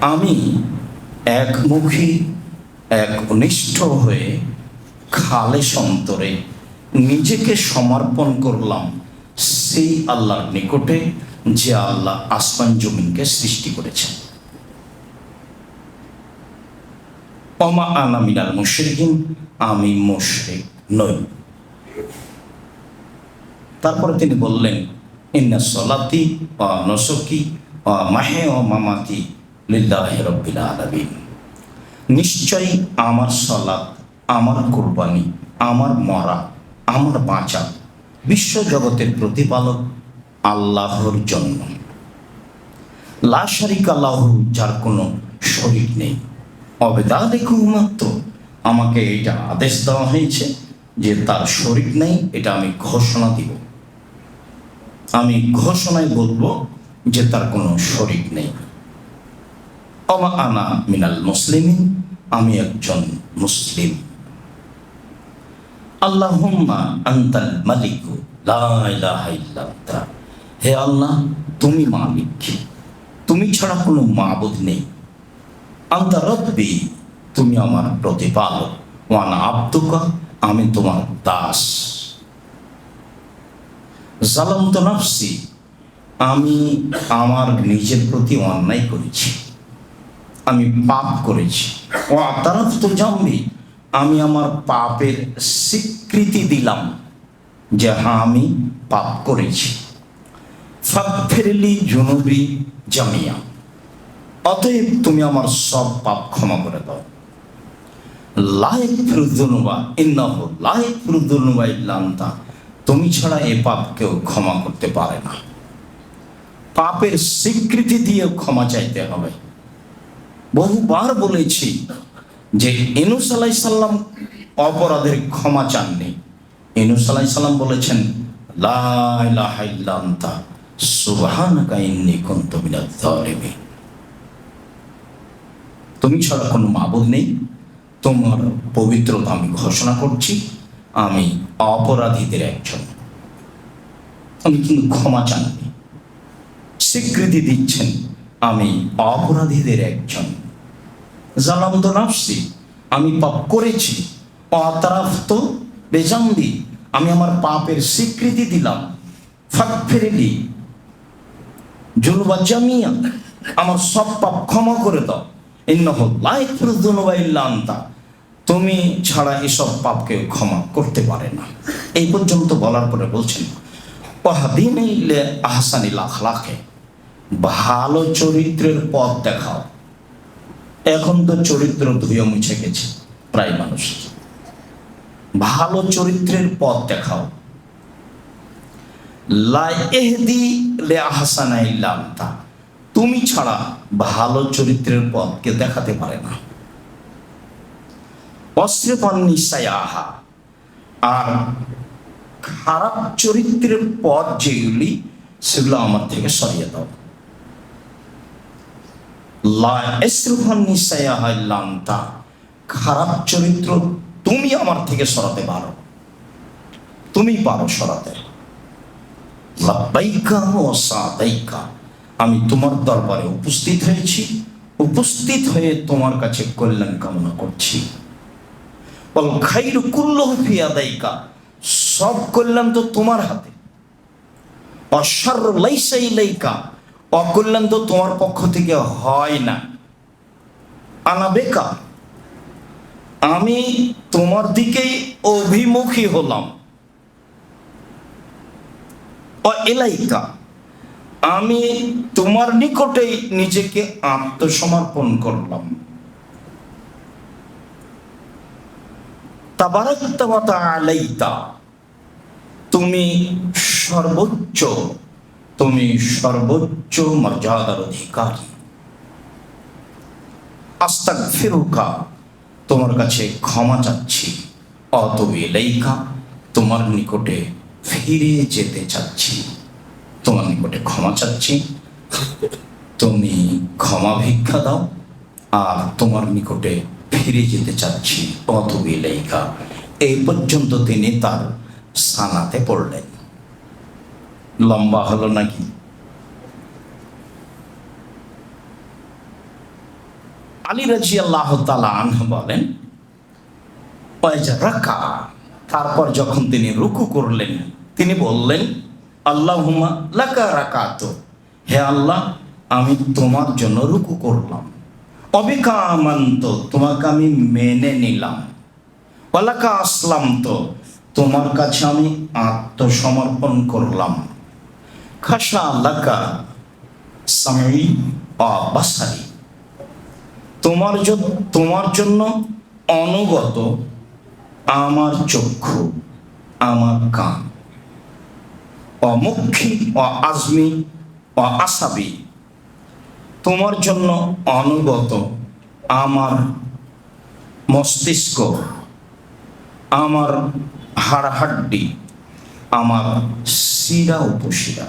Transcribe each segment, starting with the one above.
আমি একমুখী এক অনিষ্ঠ হয়ে খালে সন্তরে নিজেকে সমর্পণ করলাম সেই আল্লাহর নিকটে, যে আল্লাহ আসমান জমিনকে সৃষ্টি করেছেন। অমা আনা মিনাল মুশরিকিন, আমি মুশরিক নই। তারপরে তিনি বললেন, ইন্না সলাতি ও নসকি ও মাহে ও মামাতি নিশ্চয়ই আমার সলাত, আমার কোরবানি, আমার মরা, আমার বাঁচা বিশ্ব জগতের প্রতিপালক আল্লাহর জন্য। লা শারিক আল্লাহ যার কোনো শরীর নেই। অবেদা দেখুন মাত্র আমাকে এটা আদেশ দেওয়া হয়েছে যে তার শরীর নেই, এটা আমি ঘোষণা দিব। আমি ঘোষণায় বলব যে তার কোনো শরীর নেই। অমা আনা মিনাল মুসলিমিন, আমি একজন মুসলিম। আল্লাহুম্মা আন্তাল মালিকু, লা ইলাহা ইল্লা আনতা। হে আল্লাহ, তুমি মালিক। তুমি ছাড়া কোনো মাবুদ নেই। আন্তা রব্বি, তুমি আমার প্রতিপালক। ওয়ান আব্দুকা, আমি তোমার দাস। জালাম তো নাফসি, আমি আমার নিজের প্রতি অন্যায় করেছি। আমি পাপ করেছি। ও তারফ তো জানবি, আমি আমার পাপের স্বীকৃতি দিলাম যে হ্যাঁ আমি পাপ করেছি। ফাকফিরলি জুনুবি জামিয়া। অতএব তুমি আমার সব পাপ ক্ষমা করে দাও। লাইক ফিরুদ্দুনুবা ইন্নাহ লাইক ফিরুদ্দুনুবা ইল্লান্তা তুমি ছাড়া এ পাপ কেউ ক্ষমা করতে পারে না। পাপের স্বীকৃতি দিয়ে ক্ষমা চাইতে হবে। বহুবার বলেছি যে ইনুস সাল্লাম অপরাধের ক্ষমা চাননি। ইনুস সাল্লাম বলেছেন তুমি ছাড়া কোনো মাবুদ নেই। তোমার পবিত্রতা আমি ঘোষণা করছি, আমি অপরাধীদের একজন। কিন্তু ক্ষমা চাননি। স্বীকৃতি দিচ্ছেন আমি অপরাধীদের একজন। জালাম তো নাফসি, আমি পাপ করেছি আমি আমার পাপের স্বীকৃতি দিলাম। ফাঁক জামিয়া, আমার সব পাপ ক্ষমা করে দাও। ইন্নহ লাইফুর দুনুবা ইল্লা আনতা, তুমি ছাড়া এসব পাপকে ক্ষমা করতে পারে না। এই পর্যন্ত বলার পরে বলছেন আহসানিল আখলাকে। ভালো চরিত্রের পথ দেখাও। এখন তো চরিত্র ধুয়ে মুছে গেছে, প্রায় মানুষ। ভালো চরিত্রের পথ দেখাও। লা এহদি লে তুমি ছাড়া ভালো চরিত্রের পথকে দেখাতে পারে না। আহা আর খারাপ চরিত্রের পথ যেগুলি, সেগুলো আমার থেকে সরিয়ে দাও। খারাপ চরিত্র তুমি আমার থেকে সরাতে পারো। তুমি পারো সরাতে। আমি তোমার দরবারে উপস্থিত হয়েছি। উপস্থিত হয়ে তোমার কাছে কল্যাণ কামনা করছি। সব কল্যাণ তো তোমার হাতে। লাইসাই লাইকা অকল্যাণ তো তোমার পক্ষ থেকে হয় না। আনা বেকার। আমি তোমার দিকেই অভিমুখী হলাম। এলাইকা আমি তোমার নিকটেই নিজেকে আত্মসমর্পণ করলাম। তাবারাক্তাওয়াতা আলাইতা তুমি সর্বোচ্চ তুমি সর্বোচ্চ মর্যাদার অধিকারী। আস্তাক ফিরুকা তোমার কাছে ক্ষমা চাচ্ছি। অতবি লেইকা তোমার নিকটে ফিরে যেতে চাচ্ছি। তোমার নিকটে ক্ষমা চাচ্ছি। তুমি ক্ষমা ভিক্ষা দাও, আর তোমার নিকটে ফিরে যেতে চাচ্ছি। অতবি লেইকা এই পর্যন্ত তিনি তার সানাতে পড়লেন। লম্বা হলো নাকি? আলী রাজি আল্লাহ আনহ বলেন রাকা তারপর যখন তিনি রুকু করলেন, তিনি বললেন, আল্লাহুম্মা লাকা রাকাত হে আল্লাহ, আমি তোমার জন্য রুকু করলাম। অবিকামান্ত, তোমাকে আমি মেনে নিলাম। ওয়ালাকা আসলাম তো তোমার কাছে আমি আত্মসমর্পণ করলাম। খাসা লাকা সামি বাসারি তোমার তোমার জন্য অনুগত আমার চক্ষু, আমার কান। অমুখী ও আজমি ও আসাবি। তোমার জন্য অনুগত আমার মস্তিষ্ক, আমার হাড়হাড্ডি, আমার শিরা উপশিরা।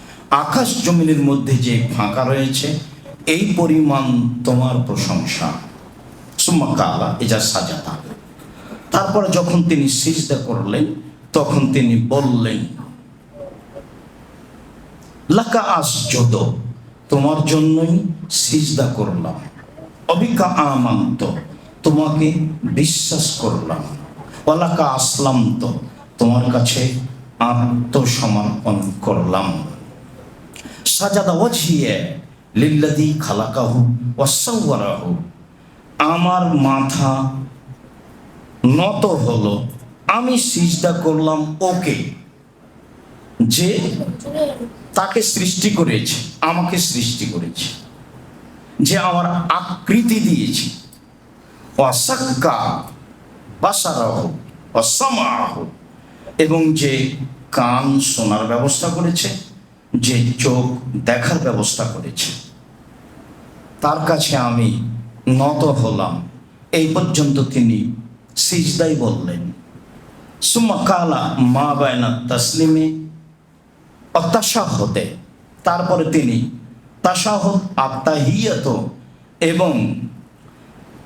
আকাশ জমিনের মধ্যে যে ফাঁকা রয়েছে, এই পরিমাণ তোমার প্রশংসা। সুম্মা কালা এজা সাজাতা। তারপরে যখন তিনি সিজদা করলেন, তখন তিনি বললেন, লাকা আসজদ, তোমার জন্যই সিজদা করলাম। অবিকা আমান্ত, তোমাকে বিশ্বাস করলাম। ওলাকা আসলাম তো তোমার কাছে আত্মসমর্পণ করলাম। লিল্লাদি আমার মাথা নত হলো, আমি সিজদা করলাম ওকে যে তাকে সৃষ্টি করেছে, আমাকে সৃষ্টি করেছে, যে আমার আকৃতি দিয়েছে। এবং যে কান শোনার ব্যবস্থা করেছে যে চোখ দেখার ব্যবস্থা করেছে। তার কাছে আমি নত হলাম। এই পর্যন্ত তিনি সিজদাই বললেন, সুম্মা কালা মা বায়না তসলিমে অত্যাশাহতে তারপরে তিনি তাশাহত আত্মাহিয়ত এবং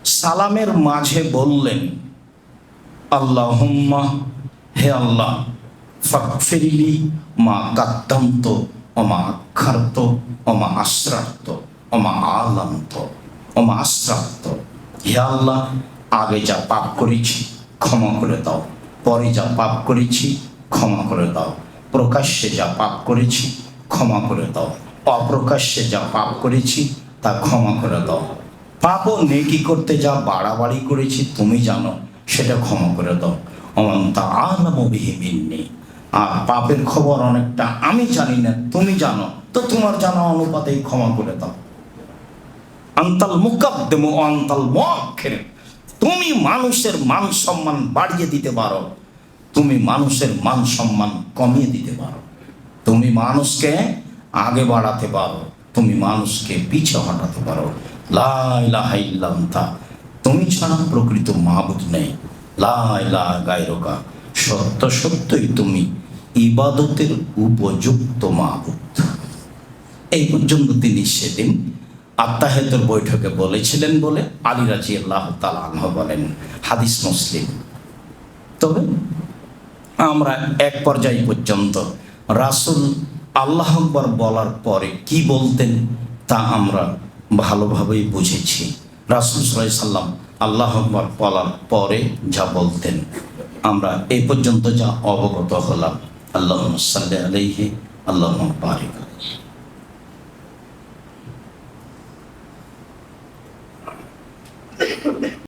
সালামের মাঝে বললেন, আল্লাহুম্মা, হে আল্লাহ ফাকফিরিলি মা কাত্তান্ত অমা আক্ষার্ত অমা আশ্রার্ত অমা আলান্ত অমা আশ্রার্ত। হে আল্লাহ, আগে যা পাপ করেছি, ক্ষমা করে দাও। পরে যা পাপ করেছি, ক্ষমা করে দাও। প্রকাশ্যে যা পাপ করেছি, ক্ষমা করে দাও। অপ্রকাশ্যে যা পাপ করেছি, তা ক্ষমা করে দাও। পাপ ও নেকি করতে যা বাড়াবাড়ি করেছি, তুমি জানো, সেটা ক্ষমা করে দাও। অমন্তা আলমবিহীমিন্নি আর পাপের খবর অনেকটা আমি জানি না, তুমি জানো। তো তোমার জানা অনুপাতেই ক্ষমা করে দাও। আন্তাল মুকাদ্দেম ও আন্তাল তুমি মানুষের মান সম্মান বাড়িয়ে দিতে পারো। তুমি মানুষের মান সম্মান কমিয়ে দিতে পারো। তুমি মানুষকে আগে বাড়াতে পারো। তুমি মানুষকে পিছে হটাতে পারো। তুমি ছাড়া প্রকৃত মাহবুদ নেই। লাইলা গায়রকা। সত্য সত্যই তুমি ইবাদতের উপযুক্ত মাহবুদ এই পর্যন্ত তিনি সেদিন আত্মাহেতর বৈঠকে বলেছিলেন বলে আলী রাজি আল্লাহ তালাহ বলেন, হাদিস মুসলিম। তবে আমরা এক পর্যায় পর্যন্ত রাসুল আল্লাহ আকবর বলার পরে কি বলতেন তা আমরা ভালোভাবেই বুঝেছি। রাসুল সাল্লাহ সাল্লাম আল্লাহ আকবর বলার পরে যা বলতেন, আমরা এই পর্যন্ত যা অবগত হলাম। আল্লাহ সাল্লাহ আলহি আল্লাহ বারিক